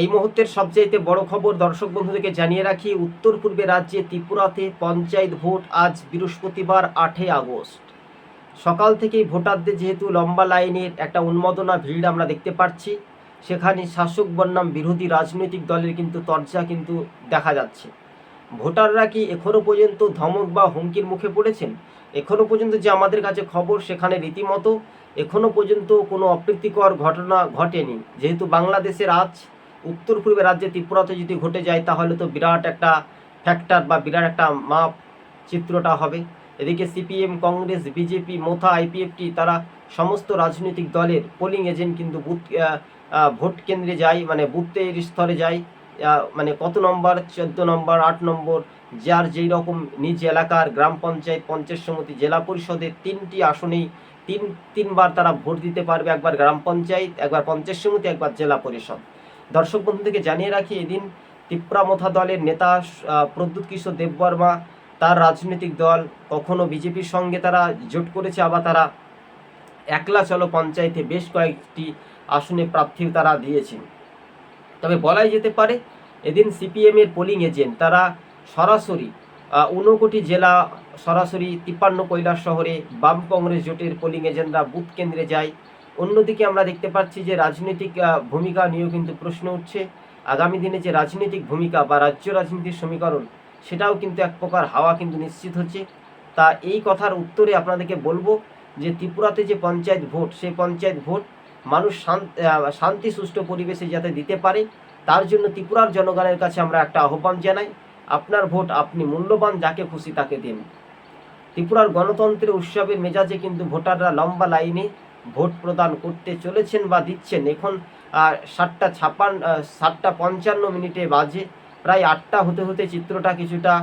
এই মুহূর্তের সবচাইতে বড় খবর দর্শক বন্ধুদেরকে জানিয়ে রাখি, উত্তর পূর্বে রাজ্যে ত্রিপুরাতে পঞ্চায়েত ভোট আজ বৃহস্পতিবার আটই আগস্ট। সকাল থেকেই ভোটারদের যেহেতু লম্বা লাইনের একটা উন্মাদনা ভিড় আমরা দেখতে পাচ্ছি সেখানে শাসক বনাম বিরোধী রাজনৈতিক দলের কিন্তু তর্জা কিন্তু দেখা যাচ্ছে। ভোটাররা কি এখনও পর্যন্ত ধমক বা হুমকির মুখে পড়েছেন? এখনও পর্যন্ত যে আমাদের কাছে খবর, সেখানে রীতিমতো এখনও পর্যন্ত কোনো অপ্রীতিকর ঘটনা ঘটেনি। যেহেতু বাংলাদেশের আজ উত্তর পূর্বে রাজ্যে ত্রিপুরাতে যদি ঘটে যায়, তাহলে তো বিরাট একটা ফ্যাক্টর বা বিরাট একটা মাপ চিত্রটা হবে। এদিকে CPM, Congress, BJP, Motha, IPFT, তারা সমস্ত রাজনৈতিক দলের পোলিং এজেন্ট কিন্তু বুথ ভোট কেন্দ্রে যায় মানে বুথের স্তরে যায়। মানে কত নম্বর? চোদ্দ নম্বর, আট নম্বর, যার যেই রকম নিজ এলাকার গ্রাম পঞ্চায়েত পঞ্চায়েত সমিতি, জেলা পরিষদের তিনটি আসনেই তিন, তিনবার তারা ভোট দিতে পারবে। একবার গ্রাম পঞ্চায়েত, একবার পঞ্চায়েত সমিতি, একবার জেলা পরিষদ। দর্শক বন্ধুদেরকে জানিয়ে রাখি, এদিন তিপ্রামথা দলের নেতা প্রদ্যুৎ কিশোর দেববর্মা, তার রাজনৈতিক দল, কখনো বিজেপির সঙ্গে তারা জোট করেছে, আবার তারা একলা চলো পঞ্চায়েতে বেশ কয়েকটি আসনে প্রার্থী তারা দিয়েছেন। তবে বলাই যেতে পারে, এদিন সিপিএম এর পোলিং এজেন্ট তারা সরাসরি ঊনকোটি জেলা সরাসরি তিপ্পান্ন কৈলাস শহরে বাম কংগ্রেস জোটের পোলিং এজেন্টরা বুথ কেন্দ্রে যায়। অন্যদিকে আমরা দেখতে পাচ্ছি যে রাজনৈতিক ভূমিকা নিয়েও কিন্তু প্রশ্ন উঠছে। আগামী দিনে যে রাজনৈতিক ভূমিকা বা রাজ্য রাজনীতির সমীকরণ, সেটাও কিন্তু এক প্রকার হাওয়া কিন্তু নিশ্চিত হচ্ছে। তা এই কথার উত্তরে আপনাদেরকে বলব যে ত্রিপুরাতে যে পঞ্চায়েত ভোট, সেই পঞ্চায়েত ভোট মানুষ শান- শান্তি, সুষ্ঠু পরিবেশে যাতে দিতে পারে, তার জন্য ত্রিপুরার জনগণের কাছে আমরা একটা আহ্বান জানাই, আপনার ভোট আপনি মূল্যবান, যাকে খুশি তাকে দিন। ত্রিপুরার গণতন্ত্রের উৎসবের মেজাজে কিন্তু ভোটাররা লম্বা লাইনে ভোট প্রদান করতে চলেছেন বা দিচ্ছেন। এখন সাতটা ছাপান সাতটা পঞ্চান্ন মিনিটে বাজে। প্রায় আটটা হতে হতে চিত্রটা কিছুটা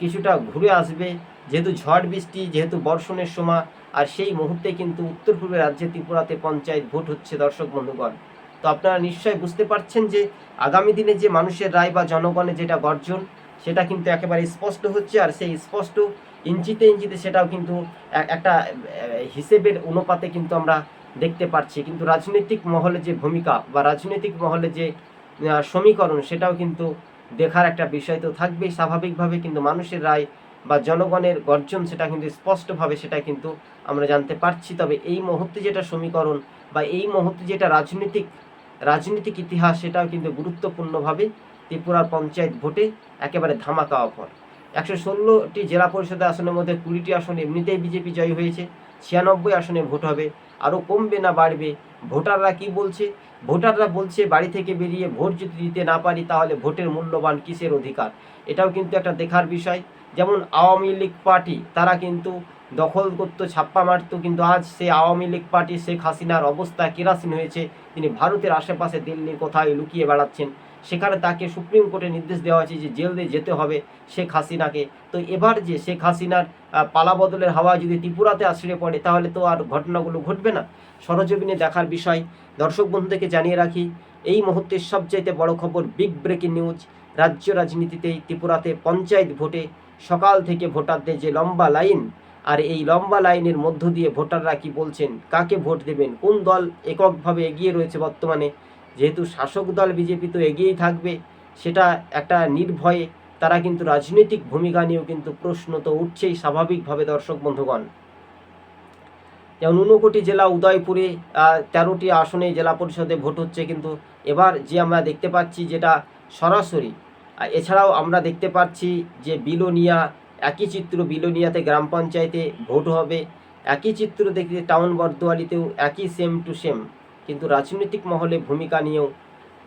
কিছুটা ঘুরে আসবে। যেহেতু ঝড় বৃষ্টি, যেহেতু বর্ষণের সময়, আর সেই মুহূর্তে কিন্তু উত্তর পূর্বে রাজ্যে ত্রিপুরাতে পঞ্চায়েত ভোট হচ্ছে, দর্শক বন্ধুগণ। তো আপনারা নিশ্চয়ই বুঝতে পারছেন যে, আগামী দিনে যে মানুষের রায় বা জনগণের যেটা গর্জন, সেটা কিন্তু একেবারে স্পষ্ট হচ্ছে। আর সেই স্পষ্ট ইঞ্চিতে ইঞ্চিতে সেটাও কিন্তু একটা হিসেবের অনুপাতে কিন্তু আমরা দেখতে পাচ্ছি কিন্তু রাজনৈতিক মহলে যে ভূমিকা বা রাজনৈতিক মহলে যে সমীকরণ সেটাও কিন্তু দেখার একটা বিষয় তো থাকবেই। স্বাভাবিকভাবে কিন্তু মানুষের রায় বা জনগণের গর্জন সেটা কিন্তু স্পষ্টভাবে সেটা কিন্তু আমরা জানতে পারছি। তবে এই মুহূর্তে যেটা সমীকরণ বা এই মুহূর্তে যেটা রাজনৈতিক রাজনৈতিক ইতিহাস সেটাও কিন্তু গুরুত্বপূর্ণভাবে ত্রিপুরার পঞ্চায়েত ভোটে একেবারে ধামাকা অফার। একশো ষোলোটি জেলা পরিষদের আসনের মধ্যে কুড়িটি আসন এমনিতেই বিজেপি জয় হয়েছে, ছিয়ানব্বই আসনে ভোট হবে। আরও কমবে না বাড়বে? ভোটাররা কি বলছে? ভোটাররা বলছে বাড়ি থেকে বেরিয়ে ভোট যদি দিতে না পারি তাহলে ভোটের মূল্যবান কিসের অধিকার? এটাও কিন্তু একটা দেখার বিষয়। যেমন আওয়ামী লীগ পার্টি, তারা কিন্তু দখল করতো, ছাপ্পা মারতো, কিন্তু আজ সেই আওয়ামী লীগ পার্টি শেখ হাসিনার অবস্থা কেরাসিন হয়েছে। তিনি ভারতের আশেপাশে দিল্লির কোথায় লুকিয়ে বেড়াচ্ছেন? সেখানে তাকে সুপ্রিম কোর্টে নির্দেশ দেওয়া হয়েছে যে জেল দিয়ে যেতে হবে শেখ হাসিনাকে। তো এবার যে শেখ হাসিনার পালা বদলের হাওয়া যদি ত্রিপুরাতে আশ্রয় পড়ে, তাহলে তো আর ঘটনাগুলো ঘটবে না। সরজমিনে দেখার বিষয়, দর্শক বন্ধুদেরকে জানিয়ে রাখি, এই মুহূর্তের সবচাইতে বড় খবর বিগ ব্রেকিং নিউজ। রাজ্য রাজনীতিতে ত্রিপুরাতে পঞ্চায়েত ভোটে, সকাল থেকে ভোটারদের যে লম্বা লাইন, আর এই লম্বা লাইনের মধ্য দিয়ে ভোটাররা কি বলছেন, কাকে ভোট দেবেন, কোন দল এককভাবে এগিয়ে রয়েছে বর্তমানে যেহেতু শাসক দল বিজেপি তো এগিয়েই থাকবে, সেটা একটা নির্ভয়ে তারা কিন্তু রাজনৈতিক ভূমিকা নিয়েও কিন্তু প্রশ্ন তো উঠছেই স্বাভাবিকভাবে দর্শক বন্ধুগণ। যেমন ঊনকোটি জেলা উদয়পুরে তেরোটি আসনে জেলা পরিষদে ভোট হচ্ছে কিন্তু এবার যে আমরা দেখতে পাচ্ছি যেটা সরাসরি এছাড়াও আমরা দেখতে পাচ্ছি যে বিলোনিয়া, একই চিত্র বিলোনিয়াতে গ্রাম পঞ্চায়েতে ভোট হবে, একই চিত্র দেখতে টাউন বর্দোয়ালিতেও একই সেম টু সেম কিন্তু রাজনৈতিক মহলে ভূমিকা নিয়েও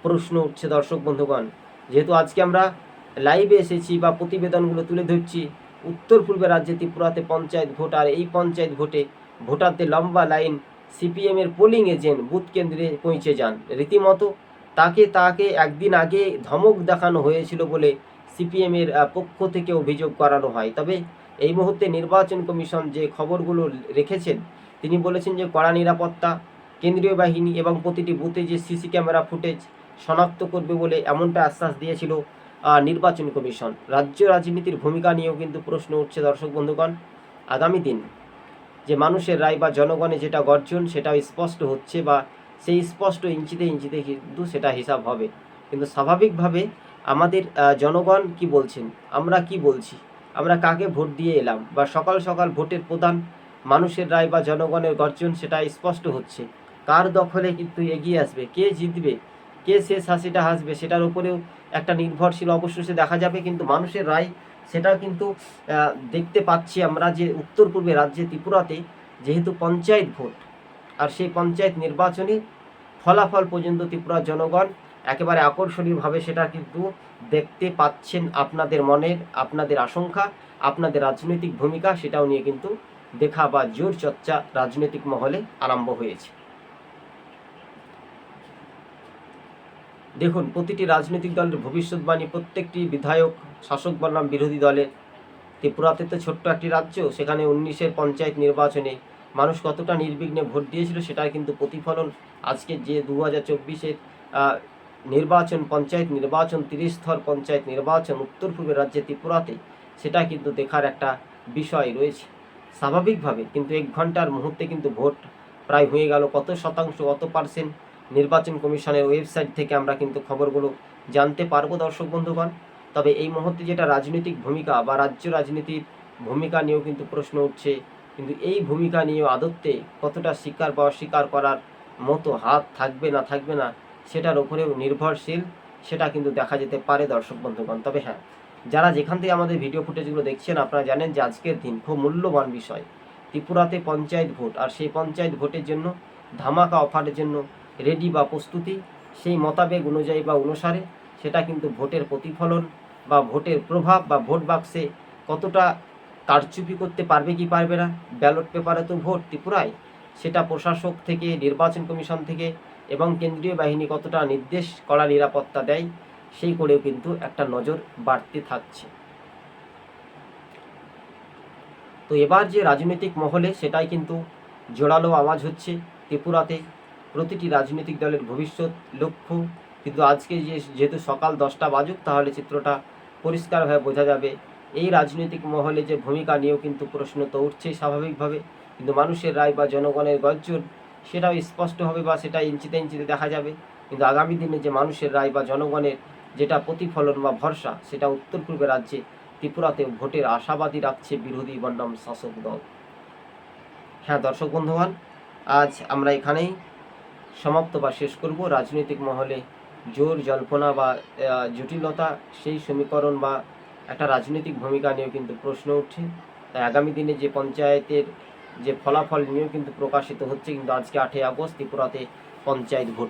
প্রশ্ন উঠছে দর্শক বন্ধুগণ। যেহেতু আজকে আমরা লাইভে এসেছি বা প্রতিবেদনগুলো তুলে ধরছি, উত্তর পূর্বে রাজ্যে ত্রিপুরাতে পঞ্চায়েত ভোট আর এই পঞ্চায়েত ভোটে ভোটারদের লম্বা লাইন সিপিএমের পোলিং এজেন্ট বুথ কেন্দ্রে পৌঁছে যান। রীতিমতো তাকে তাকে একদিন আগে ধমক দেখানো হয়েছিল বলে সিপিএমের পক্ষ থেকে অভিযোগ করানো হয়। তবে এই মুহূর্তে নির্বাচন কমিশন যে খবরগুলো রেখেছেন, তিনি বলেছেন যে কড়া নিরাপত্তা কেন্দ্রীয় বাহিনী এবং প্রতিটি বুথে যে সিসি ক্যামেরা ফুটেজ শনাক্ত করবে বলে এমনটা আশ্বাস দিয়েছিল নির্বাচন কমিশন। রাজ্য রাজনীতির ভূমিকা নিয়েও কিন্তু প্রশ্ন উঠছে দর্শক বন্ধুগণ। আগামী দিন যে মানুষের রায় বা জনগণে যেটা গর্জন সেটাও স্পষ্ট হচ্ছে বা সেই স্পষ্ট ইঞ্চিতে ইঞ্চিতে কিন্তু সেটা হিসাব হবে। কিন্তু স্বাভাবিকভাবে আমাদের জনগণ কি বলছেন? আমরা কি বলছি? আমরা কাকে ভোট দিয়ে এলাম? বা সকাল সকাল ভোটের প্রধান মানুষের রায় বা জনগণের গর্জন সেটা স্পষ্ট হচ্ছে। কার দখলে কিন্তু এগিয়ে আসবে? কে জিতবে? কে শেষ হাসিটা হাসবে? সেটার উপরেও একটা নির্ভরশীল অবশ্যই দেখা যাবে, কিন্তু মানুষের রায় সেটা কিন্তু দেখতে পাচ্ছি আমরা যে উত্তর পূর্বে রাজ্যে ত্রিপুরাতে যেহেতু পঞ্চায়েত ভোট, আর সেই পঞ্চায়েত নির্বাচনে ফলাফল পর্যন্ত ত্রিপুরার জনগণ একেবারে আকর্ষণীয়ভাবে সেটা কিন্তু দেখতে পাচ্ছেন আপনাদের মনের আপনাদের আশঙ্কা, আপনাদের রাজনৈতিক ভূমিকা, সেটাও নিয়ে কিন্তু দেখা বা জোর চর্চা রাজনৈতিক মহলে আরম্ভ হয়েছে। দেখুন, প্রতিটি রাজনৈতিক দলের ভবিষ্যৎবাণী, প্রত্যেকটি বিধায়ক, শাসক বনাম বিরোধী দলের ত্রিপুরাতে তো ছোট্ট একটি রাজ্য, সেখানে উনিশের পঞ্চায়েত নির্বাচনে মানুষ কতটা নির্বিঘ্নে ভোট দিয়েছিল সেটার কিন্তু প্রতিফলন আজকে যে দু হাজার চব্বিশের নির্বাচন, পঞ্চায়েত নির্বাচন তিরিশ স্তর পঞ্চায়েত নির্বাচন, উত্তর পূর্বের রাজ্যে ত্রিপুরাতে, সেটা কিন্তু দেখার একটা বিষয় রয়েছে। স্বাভাবিকভাবে কিন্তু এক ঘণ্টার মুহূর্তে কিন্তু ভোট প্রায় হয়ে গেল কত শতাংশ, কত পার্সেন্ট নির্বাচন কমিশনের ওয়েবসাইট থেকে আমরা কিন্তু খবরগুলো জানতে পারব দর্শক বন্ধুগণ। তবে এই মুহূর্তে যেটা রাজনৈতিক ভূমিকা বা রাজ্য রাজনীতির ভূমিকা নিয়েও কিন্তু প্রশ্ন উঠছে, কিন্তু এই ভূমিকা নিয়েও আদত্তে কতটা স্বীকার বা অস্বীকার করার মতো হাত থাকবে না থাকবে না, সেটার উপরেও নির্ভরশীল, সেটা কিন্তু দেখা যেতে পারে দর্শক বন্ধুগণ। তবে হ্যাঁ যারা যেখান থেকে আমাদের ভিডিও ফুটেজগুলো দেখছেন, আপনারা জানেন যে আজকের দিন খুব মূল্যবান বিষয়। ত্রিপুরাতে পঞ্চায়েত ভোট, আর সেই পঞ্চায়েত ভোটের জন্য ধামাকা অফারের জন্য রেডি বা প্রস্তুতি, সেই মতাবেগ অনুযায়ী বা অনুসারে সেটা কিন্তু ভোটের প্রতিফলন বা ভোটের প্রভাব বা ভোট বাক্সে কতটা কারচুপি করতে পারবে কি পারবে না ব্যালট পেপারে তো ভোট ত্রিপুরায়, সেটা প্রশাসক থেকে, নির্বাচন কমিশন থেকে এবং কেন্দ্রীয় বাহিনী কতটা নির্দেশ করা নিরাপত্তা দেয়, সেই করেও কিন্তু একটা নজর বাড়তে থাকছে। তো এবার যে রাজনৈতিক মহলে সেটাই কিন্তু জোরালো আওয়াজ হচ্ছে ত্রিপুরাতে প্রতিটি রাজনৈতিক দলের ভবিষ্যৎ লক্ষ্য। কিন্তু আজকে যে, যেহেতু সকাল দশটা বাজুক, তাহলে চিত্রটা পরিষ্কারভাবে বোঝা যাবে। এই রাজনৈতিক মহলে যে ভূমিকা নিয়েও কিন্তু প্রশ্ন তো উঠছেই স্বাভাবিকভাবে। কিন্তু মানুষের রায় বা জনগণের গর্জন, সেটাও স্পষ্ট হবে বা সেটা ইঞ্চিতে ইঞ্চিতে দেখা যাবে। কিন্তু আগামী দিনে যে মানুষের রায় বা জনগণের যেটা প্রতিফলন বা ভরসা, সেটা উত্তর পূর্বে রাজ্যে ত্রিপুরাতে ভোটের আশাবাদী রাখছে বিরোধী বনাম শাসক দল। হ্যাঁ দর্শক বন্ধুগণ, আজ আমরা এখানেই সমাপ্ত বা শেষ করব। রাজনৈতিক মহলে জোর, জল্পনা বা জটিলতা, সেই সমীকরণ বা একটা রাজনৈতিক ভূমিকা নিয়েও কিন্তু প্রশ্ন উঠে। তাই আগামী দিনে যে পঞ্চায়েতের যে ফলাফল নিয়েও কিন্তু প্রকাশিত হচ্ছে, কিন্তু আজকে আটই আগস্ট, ত্রিপুরাতে পঞ্চায়েত ভোট।